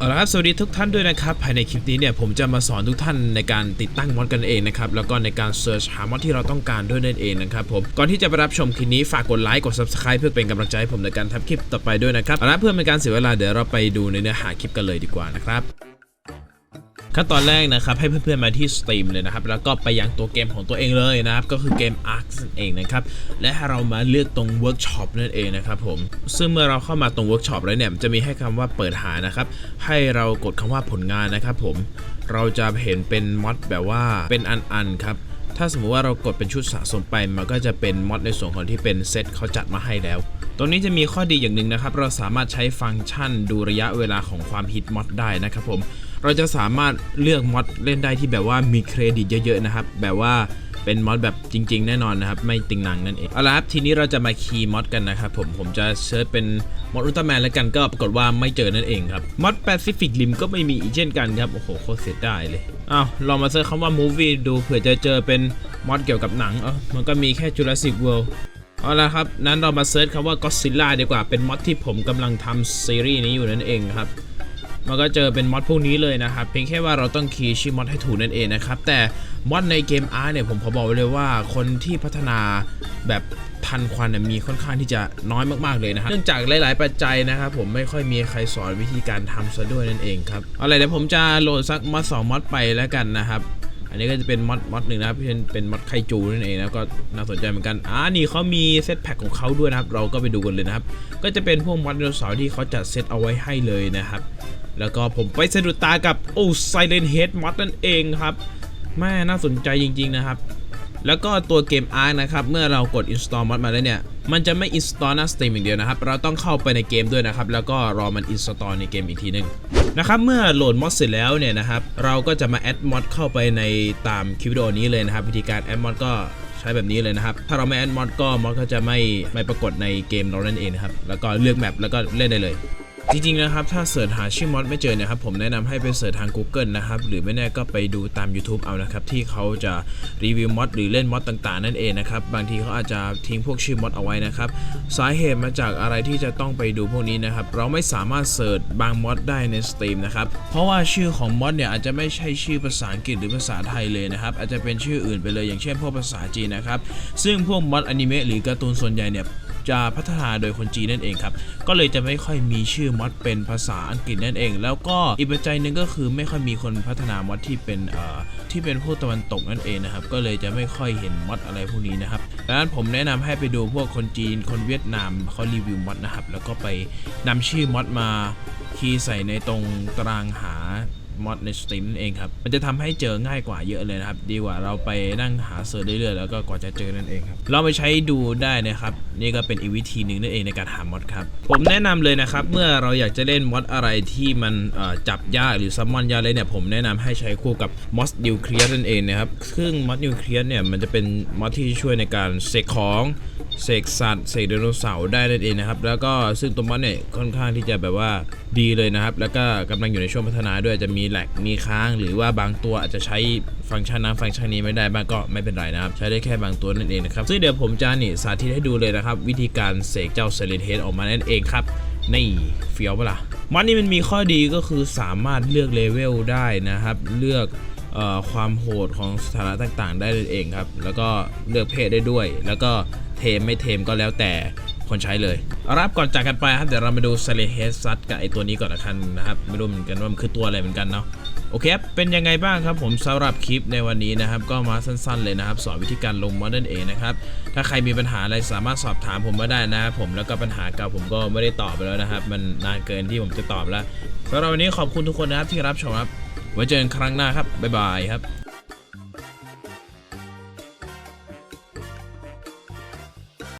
เอาละครับสวัสดีทุกท่านด้วยนะครับภายในคลิปนี้เนี่ยผมจะมาสอนทุกท่านในการติดตั้งมอดกันเองนะครับแล้วก็ในการเสิร์ชหามอดที่เราต้องการด้วยนั่นเองนะครับผมก่อนที่จะไปรับชมคลิปนี้ฝากกดไลค์กด subscribe เพื่อเป็นกำลังใจให้ผมในการทำคลิปต่อไปด้วยนะครับเอาละเพื่อเป็นการเสียเวลาเดี๋ยวเราไปดูในเนื้อหาคลิปกันเลยดีกว่านะครับ ขั้นตอนแรกนะครับให้เพื่อนๆมาที่ Steam เลยนะครับ แล้วก็ไปยังตัวเกมของตัวเองเลยนะครับ ก็คือเกม Ark นั่นเองนะครับ และให้เรามาเลือกตรง Workshop นั่นเองนะครับผม ซึ่งเมื่อเราเข้ามาตรง Workshop แล้วเนี่ยจะมีให้คำว่าเปิดหานะครับ ให้เรากดคำว่าผลงานนะครับผม เราจะเห็นเป็นมอดแบบว่าเป็นอันๆครับถ้าสมมุติว่าเรากดเป็นชุดสะสมไป มันก็จะเป็นมอดในส่วนของที่เป็นเซตเขาจัดมาให้แล้วตรงนี้จะมีข้อดีอย่างหนึ่งนะครับ เราสามารถใช้ฟังก์ชันดูระยะเวลาของความฮิตมอดได้นะครับผม เราจะสามารถเลือกมอดเล่นได้ที่แบบว่ามีเครดิตเยอะๆนะครับ แบบว่าเป็นมอดแบบจริง ๆ แน่นอนนะครับ ไม่ติงหนังนั่นเองเอาละครับทีนี้เราจะมาคีย์มอดกันนะครับผมผมจะเซิร์ชเป็นมอดอุลตร้าแมนแล้วกันก็ปรากฏว่าไม่เจอนั่นเองครับมอดแปซิฟิกริมก็ไม่มีอีกเช่นกันครับ โอ้โหโคตรเสียดายเลยอ้าวลองมาเซิร์ชคำว่า movie ดูเผื่อจะเจอเป็นมอดเกี่ยวกับหนังเออมันก็มีแค่ Jurassic World เอาละครับนั้นเรามาเซิร์ชคำว่า Godzilla ดีกว่าเป็นมอดที่ผมกำลังทำซีรีส์นี้อยู่นั่นเองครับ มันก็เจอเป็นมอดพวกนี้เลยนะครับ เพียงแค่ว่าเราต้องคีย์ชื่อมอดให้ถูกนั่นเองนะครับ แต่มอดในเกม R เนี่ยผมขอบอกไว้เลยว่าคนที่พัฒนาแบบทันควันมีค่อนข้างที่จะน้อยมากๆเลยนะครับเนื่องจากหลาย ๆ ปัจจัยนะครับผมไม่ค่อยมีใครสอนวิธีการทำซะด้วยนั่นเองครับเอาละเดี๋ยวผมจะโหลดสักมอดสองมอดไปแล้วกันนะครับอันนี้ก็จะเป็นมอดมอดหนึ่งนะครับเป็นเป็นมอดไคจูนั่นเองนะก็น่าสนใจเหมือนกันอ่านี่เขามีเซตแพ็คของเขาด้วยนะครับ เราก็ไปดูกันเลยนะครับ ก็จะเป็นพวกมอดไดโนเสาร์ที่เขาจัดเซตเอาไว้ให้เลยนะครับ แล้วก็ผมไปสะดุดตากับโอ้ไซเลนเฮดมอดนั่นเองครับแม่น่าสนใจจริง ๆ นะครับ แล้วก็ตัวเกม Ark นะครับ เมื่อเรากด install mod มาแล้วเนี่ย มันจะไม่ install หน้า Steam อย่างเดียวนะครับ เราต้องเข้าไปในเกมด้วยนะครับ แล้วก็รอมัน install ในเกมอีกทีหนึงนะครับ เมื่อโหลด mod เสร็จแล้วเนี่ยนะครับ เราก็จะมา add mod เข้าไปในตามคลิปวิดีโอนี้เลยนะครับ วิธีการ add mod ก็ใช้แบบนี้เลยนะครับ ถ้าเราไม่ add mod ก็ mod ก็จะไม่ไม่ปรากฏในเกมเรานั่นเองนะครับ แล้วก็เลือกแมปแล้วก็เล่นได้เลย จริงๆนะครับถ้าเสิร์ชหาชื่อมอดไม่เจอเนะครับผมแนะนำให้ไปเสิร์ชทาง Google นะครับหรือไม่แน่ก็ไปดูตาม YouTube เอานะครับที่เขาจะรีวิวมอดหรือเล่นมอดต่างๆ นั่นเองนะครับบางทีเขาอาจจะทิ้งพวกชื่อมอดเอาไว้นะครับสาเหตุมาจากอะไรที่จะต้องไปดูพวกนี้นะครับเราไม่สามารถเสิร์ชบางมอดได้ใน Steam นะครับเพราะว่าชื่อของมอดเนี่ยอาจจะไม่ใช่ชื่อภาษาอังกฤษหรือภาษาไทยเลยนะครับอาจจะเป็นชื่ออื่นไปเลยอย่างเช่นพวกภาษาจีนนะครับซึ่งพวกมอดอนิเมะหรือการ์ตูนส่วนใหญ่เนี่ย จะพัฒนาโดยคนจีนนั่นเองครับ ก็เลยจะไม่ค่อยมีชื่อมอดเป็นภาษาอังกฤษนั่นเอง แล้วก็อีกปัจจัยหนึ่งก็คือไม่ค่อยมีคนพัฒนามอดที่เป็นเอ่อที่เป็นพวกตะวันตกนั่นเองนะครับ ก็เลยจะไม่ค่อยเห็นมอดอะไรพวกนี้นะครับดังนั้นผมแนะนำให้ไปดูพวกคนจีน คนเวียดนามเขารีวิวมอดนะครับ แล้วก็ไปนำชื่อมอดมาคีย์ใส่ในตรงตารางหา มอดใน Steam นั่นเองครับ มันจะทำให้เจอง่ายกว่าเยอะเลยนะครับ ดีกว่าเราไปนั่งหาเสิร์ชเรื่อยๆแล้วก็กว่าจะเจอนั่นเองครับ เราไปใช้ดูได้นะครับ นี่ก็เป็นอีกวิธีหนึ่งนั่นเองในการหามอดครับ ผมแนะนำเลยนะครับ เมื่อเราอยากจะเล่นมอดอะไรที่มันจับยากหรือซัมมอนยากเลยเนี่ย ผมแนะนำให้ใช้คู่กับมอสนิวเคลียร์นั่นเองนะครับ ซึ่งมอสนิวเคลียร์เนี่ยมันจะเป็นมอดที่ช่วยในการเสกของ เสกสัตว์เสกไดโนเสาร์ได้นั่นเองนะครับ แล้วก็ซึ่งตัวมอสเนี่ยค่อนข้างที่จะแบบว่าดีเลยนะครับ แล้วก็กำลังอยู่ในช่วงพัฒนาด้วยจะมีแหลกมีค้าง หรือว่าบางตัวอาจจะใช้ฟังก์ชันนั้นฟังก์ชันนี้ไม่ได้บ้างก็ไม่เป็นไรนะครับ ใช้ได้แค่บางตัวนั่นเองนะครับซึ่งเดี๋ยวผมจะนี่สาธิตให้ดูเลยนะครับ วิธีการเสกเจ้าเซเลนเฮดออกมานั่นเองครับนี่เฟี้ยวปล่ะมันนี่มันมีข้อดีก็คือสามารถเลือกเลเวลได้นะครับ เลือก ความโหดของสถานะต่างๆ ได้เลยเองครับ แล้วก็เลือกเพศได้ด้วย แล้วก็เทมไม่เทมก็แล้วแต่คนใช้เลยรับก่อนจากกันไปครับ เดี๋ยวเรามาดูเซเลเฮซัดกับไอตัวนี้ก่อนละกันนะครับ ไม่รู้เหมือนกันว่ามันคือตัวอะไรเหมือนกันเนาะโอเคครับ เป็นยังไงบ้างครับผมสำหรับคลิปในวันนี้นะครับ ก็มาสั้นๆเลยนะครับ สอนวิธีการลงมอดนั่นเองนะครับ ถ้าใครมีปัญหาอะไรสามารถสอบถามผมมาได้นะครับผมแล้วก็ปัญหาเก่าผมก็ไม่ได้ตอบไปแล้วนะครับ มันนานเกินที่ผมจะตอบแล้วสำหรับวันนี้ขอบคุณทุกคนนะครับที่รับชมครับ ไว้เจอกันครั้งหน้าครับ บ๊ายบายครับ